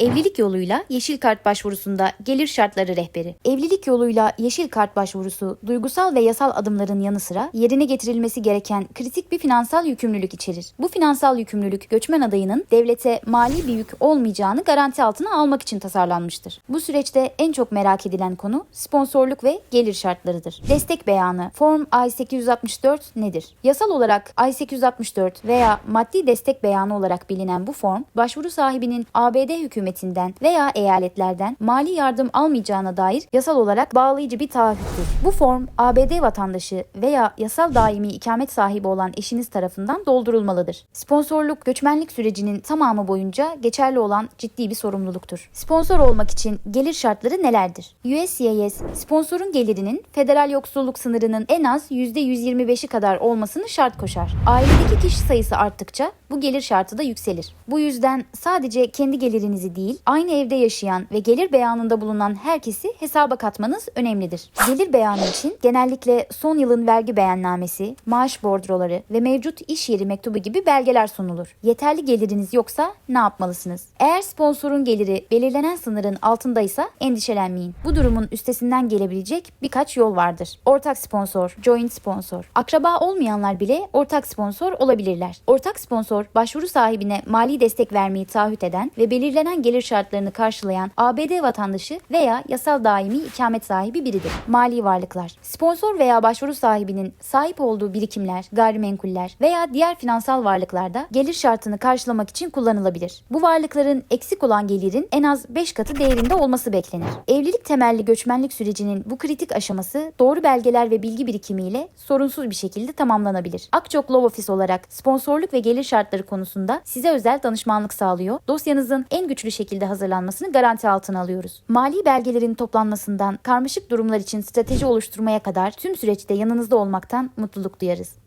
Evlilik yoluyla yeşil kart başvurusunda gelir şartları rehberi. Evlilik yoluyla yeşil kart başvurusu duygusal ve yasal adımların yanı sıra yerine getirilmesi gereken kritik bir finansal yükümlülük içerir. Bu finansal yükümlülük göçmen adayının devlete mali bir yük olmayacağını garanti altına almak için tasarlanmıştır. Bu süreçte en çok merak edilen konu sponsorluk ve gelir şartlarıdır. Destek beyanı Form I-864 nedir? Yasal olarak I-864 veya maddi destek beyanı olarak bilinen bu form, başvuru sahibinin ABD hükümetinden veya eyaletlerden mali yardım almayacağına dair yasal olarak bağlayıcı bir taahhüttür. Bu form ABD vatandaşı veya yasal daimi ikamet sahibi olan eşiniz tarafından doldurulmalıdır. Sponsorluk göçmenlik sürecinin tamamı boyunca geçerli olan ciddi bir sorumluluktur. Sponsor olmak için gelir şartları nelerdir? USCIS sponsorun gelirinin federal yoksulluk sınırının en az %125'i kadar olmasını şart koşar. Ailedeki kişi sayısı arttıkça bu gelir şartı da yükselir. Bu yüzden sadece kendi gelirinizi değil, aynı evde yaşayan ve gelir beyanında bulunan herkesi hesaba katmanız önemlidir. Gelir beyanı için genellikle son yılın vergi beyannamesi, maaş bordroları ve mevcut iş yeri mektubu gibi belgeler sunulur. Yeterli geliriniz yoksa ne yapmalısınız? Eğer sponsorun geliri belirlenen sınırın altındaysa endişelenmeyin. Bu durumun üstesinden gelebilecek birkaç yol vardır. Ortak sponsor, joint sponsor. Akraba olmayanlar bile ortak sponsor olabilirler. Ortak sponsor başvuru sahibine mali destek vermeyi taahhüt eden ve belirlenen gelir şartlarını karşılayan ABD vatandaşı veya yasal daimi ikamet sahibi biridir. Mali varlıklar. Sponsor veya başvuru sahibinin sahip olduğu birikimler, gayrimenkuller veya diğer finansal varlıklarda gelir şartını karşılamak için kullanılabilir. Bu varlıkların eksik olan gelirin en az 5 katı değerinde olması beklenir. Evlilik temelli göçmenlik sürecinin bu kritik aşaması doğru belgeler ve bilgi birikimiyle sorunsuz bir şekilde tamamlanabilir. Akçok Law Office olarak sponsorluk ve gelir şartları konusunda size özel danışmanlık sağlıyor. Dosyanızın en güçlü şekilde hazırlanmasını garanti altına alıyoruz. Mali belgelerin toplanmasından karmaşık durumlar için strateji oluşturmaya kadar tüm süreçte yanınızda olmaktan mutluluk duyarız.